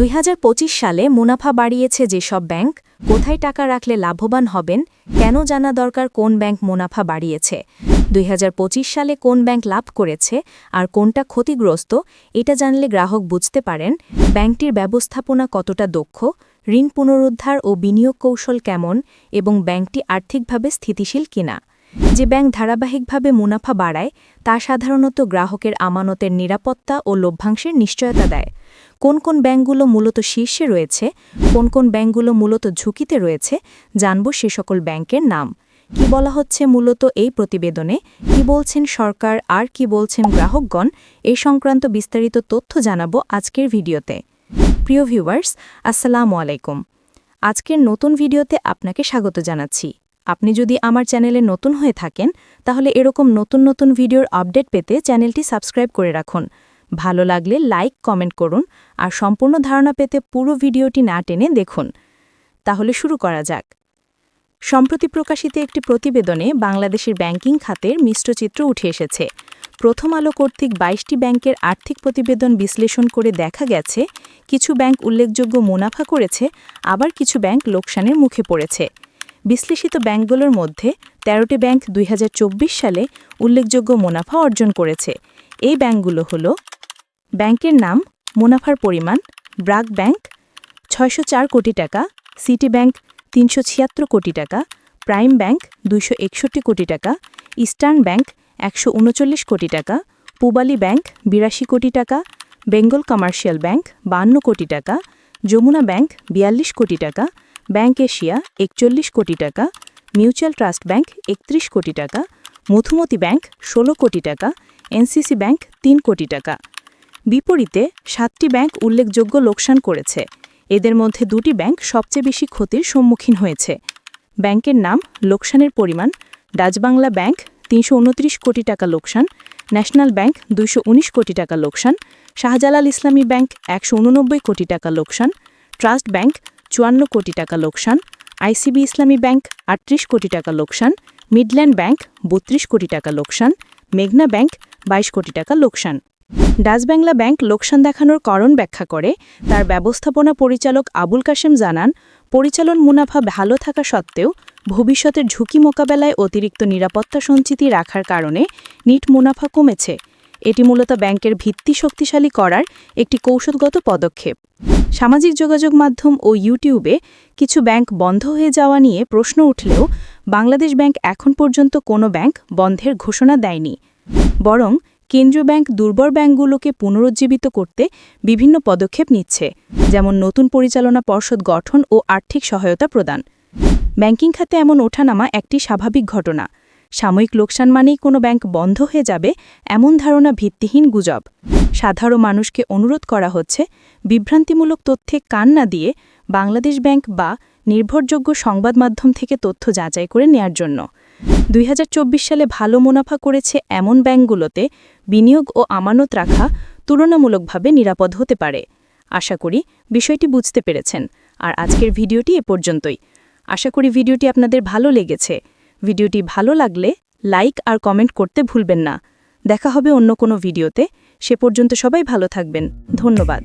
দুই হাজার পঁচিশ সালে মুনাফা বাড়িয়েছে যেসব ব্যাংক কোথায় টাকা রাখলে লাভবান হবেন, কেন জানা দরকার কোন ব্যাংক মুনাফা বাড়িয়েছে, দুই হাজার পঁচিশ সালে কোন ব্যাংক লাভ করেছে আর কোনটা ক্ষতিগ্রস্ত, এটা জানলে গ্রাহক বুঝতে পারেন, ব্যাংকটির ব্যবস্থাপনা কতটা দক্ষ, ঋণ পুনরুদ্ধার ও বিনিয়োগ কৌশল কেমন এবং ব্যাংকটি আর্থিকভাবে স্থিতিশীল কিনা। যে ব্যাংক ধারাবাহিকভাবে মুনাফা বাড়ায়, তা সাধারণত গ্রাহকের আমানতের নিরাপত্তা ও লভ্যাংশের নিশ্চয়তা দেয়। কোন কোন ব্যাংকগুলো মূলত শীর্ষে রয়েছে, কোন কোন ব্যাংকগুলো মূলত ঝুঁকিতে রয়েছে, জানব সে সকল ব্যাংকের নাম। কি বলা হচ্ছে মূলত এই প্রতিবেদনে? কি বলছেন সরকার? আর কি বলছেন গ্রাহকগণ? এ সংক্রান্ত বিস্তারিত তথ্য জানাব আজকের ভিডিওতে। প্রিয় ভিউয়ার্স, আসসালামু আলাইকুম। আজকের নতুন ভিডিওতে আপনাকে স্বাগত জানাচ্ছি। আপনি যদি আমার চ্যানেলে নতুন হয়ে থাকেন, তাহলে এরকম নতুন নতুন ভিডিওর আপডেট পেতে চ্যানেলটি সাবস্ক্রাইব করে রাখুন। ভালো লাগলে লাইক, কমেন্ট করুন আর সম্পূর্ণ ধারণা পেতে পুরো ভিডিওটি না টেনে দেখুন। তাহলে শুরু করা যাক। সম্প্রতি প্রকাশিত একটি প্রতিবেদনে বাংলাদেশের ব্যাংকিং খাতের মিশ্র চিত্র উঠে এসেছে। প্রথম আলো কর্তৃক বাইশটি ব্যাংকের আর্থিক প্রতিবেদন বিশ্লেষণ করে দেখা গেছে, কিছু ব্যাংক উল্লেখযোগ্য মুনাফা করেছে, আবার কিছু ব্যাংক লোকসানের মুখে পড়েছে। বিশ্লেষিত ব্যাংকগুলোর মধ্যে তেরোটি ব্যাংক দুই হাজার চব্বিশ সালে উল্লেখযোগ্য মুনাফা অর্জন করেছে। এই ব্যাংকগুলো হল ব্যাংকের নাম মুনাফার পরিমাণ ব্রাক ব্যাংক ছয়শো চার কোটি টাকা সিটি ব্যাংক তিনশো ছিয়াত্তর কোটি টাকা প্রাইম ব্যাংক দুইশো একষট্টি কোটি টাকা ইস্টার্ন ব্যাংক একশো উনচল্লিশ কোটি টাকা পুবালি ব্যাংক বিরাশি কোটি টাকা বেঙ্গল কমার্শিয়াল ব্যাংক বান্ন কোটি টাকা যমুনা ব্যাংক বিয়াল্লিশ কোটি টাকা ব্যাংক এশিয়া একচল্লিশ কোটি টাকা মিউচুয়াল ট্রাস্ট ব্যাংক একত্রিশ কোটি টাকা মধুমতি ব্যাংক ষোলো কোটি টাকা এনসিসি ব্যাংক তিন কোটি টাকা বিপরীতে সাতটি ব্যাংক উল্লেখযোগ্য লোকসান করেছে। এদের মধ্যে দুটি ব্যাংক সবচেয়ে বেশি ক্ষতির সম্মুখীন হয়েছে। ব্যাংকের নাম, লোকসানের পরিমাণ ডাচবাংলা ব্যাংক, তিনশো উনত্রিশ কোটি টাকা লোকসান, ন্যাশনাল ব্যাংক, দুইশো উনিশ কোটি টাকা লোকসান, শাহজালাল ইসলামী ব্যাংক, একশো উননব্বই কোটি টাকা লোকসান, ট্রাস্ট ব্যাংক, চুয়ান্ন কোটি টাকা লোকসান, আইসিবি ইসলামী ব্যাংক, আটত্রিশ কোটি টাকা লোকসান, মিডল্যান্ড ব্যাংক, বত্রিশ কোটি টাকা লোকসান, মেঘনা ব্যাংক, বাইশ কোটি টাকা লোকসান। ডাচ বাংলা ব্যাংক লোকসান দেখানোর কারণ ব্যাখ্যা করে, তার ব্যবস্থাপনা পরিচালক আবুল কাশেম জানান, পরিচালন মুনাফা ভালো থাকা সত্ত্বেও ভবিষ্যতের ঝুঁকি মোকাবেলায় অতিরিক্ত নিরাপত্তা সঞ্চিতি রাখার কারণে নিট মুনাফা কমেছে। এটি মূলত ব্যাংকের ভিত্তি শক্তিশালী করার একটি কৌশলগত পদক্ষেপ। সামাজিক যোগাযোগ মাধ্যম ও ইউটিউবে কিছু ব্যাংক বন্ধ হয়ে যাওয়া নিয়ে প্রশ্ন উঠলেও বাংলাদেশ ব্যাংক এখন পর্যন্ত কোনো ব্যাংক বন্ধের ঘোষণা দেয়নি। বরং কেন্দ্রীয় ব্যাংক দুর্বল ব্যাংকগুলোকে পুনরুজ্জীবিত করতে বিভিন্ন পদক্ষেপ নিচ্ছে, যেমন নতুন পরিচালনা পর্ষদ গঠন ও আর্থিক সহায়তা প্রদান। ব্যাংকিং খাতে এমন ওঠানামা একটি স্বাভাবিক ঘটনা। সাময়িক লোকসান মানেই কোনো ব্যাংক বন্ধ হয়ে যাবে এমন ধারণা ভিত্তিহীন গুজব। সাধারণ মানুষকে অনুরোধ করা হচ্ছে, বিভ্রান্তিমূলক তথ্যে কান না দিয়ে বাংলাদেশ ব্যাংক বা নির্ভরযোগ্য সংবাদ মাধ্যম থেকে তথ্য যাচাই করে নেয়ার জন্য। দুই হাজার চব্বিশ সালে ভালো মুনাফা করেছে এমন ব্যাংকগুলোতে বিনিয়োগ ও আমানত রাখা তুলনামূলকভাবে নিরাপদ হতে পারে। আশা করি বিষয়টি বুঝতে পেরেছেন। আর আজকের ভিডিওটি এ পর্যন্তই। আশা করি ভিডিওটি আপনাদের ভালো লেগেছে। ভিডিওটি ভালো লাগলে লাইক আর কমেন্ট করতে ভুলবেন না। দেখা হবে অন্য কোনো ভিডিওতে। সে পর্যন্ত সবাই ভালো থাকবেন। ধন্যবাদ।